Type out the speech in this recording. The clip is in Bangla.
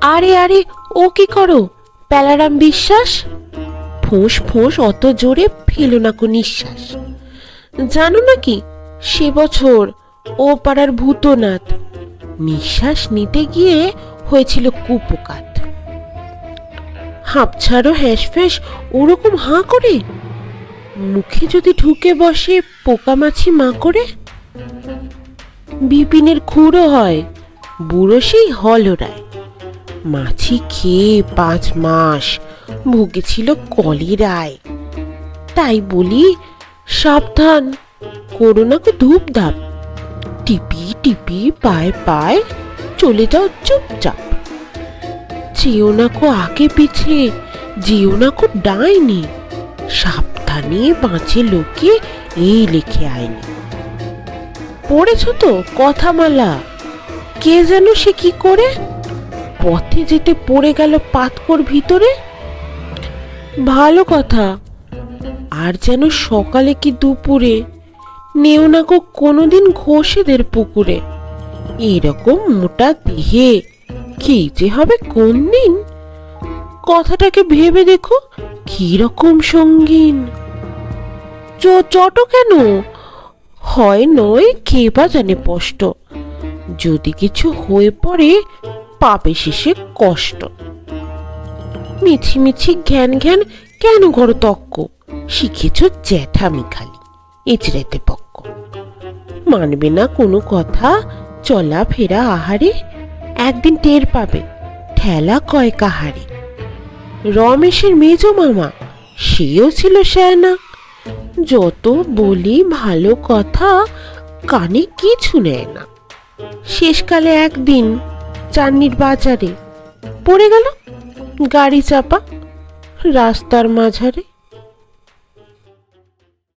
আরে আরে, ও কি করো? প্যালারাম বিশ্বাস? ফোঁস ফোঁস, অত জোরে ফেলো না কো নিঃশ্বাস। জানো নাকি সে বছর ও পাড়ার ভূতনাথ নিঃশ্বাস নিতে গিয়ে হয়েছিল কুপকাত। হাঁপ ছাড়ো, হ্যাঁস ফ্যাঁস, ওরকম হাঁ করে? মুখে যদি ঢুকে বসে পোকামাছি মা করে? বিপিনের খুঁড়ো হয়। বুড়ো সেই হলরায়। মাছি খেয়ে পাঁচ মাস ভুগেছিল কলিরায়। তাই বলি, সাবধান করো না কো টিপি টিপি পায় পায় চলে যাও চুপচাপ। যেও না কো আগে পিছে, যেও না কো ডাইনি। সাবধানে বাঁচে লোকে এই লিখে আইনি। পড়েছ তো কথামালা? কে যেন সে কি করে? পথে যেতে পড়ে গেল পাতকর ভিতরে? ভালো কথা। আর যেন সকালে কি দুপুরে? নেও না গো, কোনোদিন ঘষেদের পুকুরে। এরকম মোটা দেহে কি যে হবে কোন দিন? কথাটাকে ভেবে দেখো কি রকম সঙ্গীন চট কেন? হয় নয় কে বা জানে স্পষ্ট। যদি কিছু হয়ে পড়ে পাবে শেষে কষ্ট। মিছি মিছি ঘ্যান ঘ্যান কেন ঘর তক্ক? শিখেছ জ্যাঠামি খালি এচড়াইতে পক্ক। মানবে না কোনো কথা, চলা ফেরা আহারে, একদিন টের পাবে, ঠেলা কয় কাহারে। রমেশের মেজ মামা, সেও ছিল শ্যানা। যত বলি ভালো কথা, কানে কিছু নেয় না। শেষকালে একদিন চান্নির বাজারে পড়ে গেল গাড়ি চাপা রাস্তার মাঝারে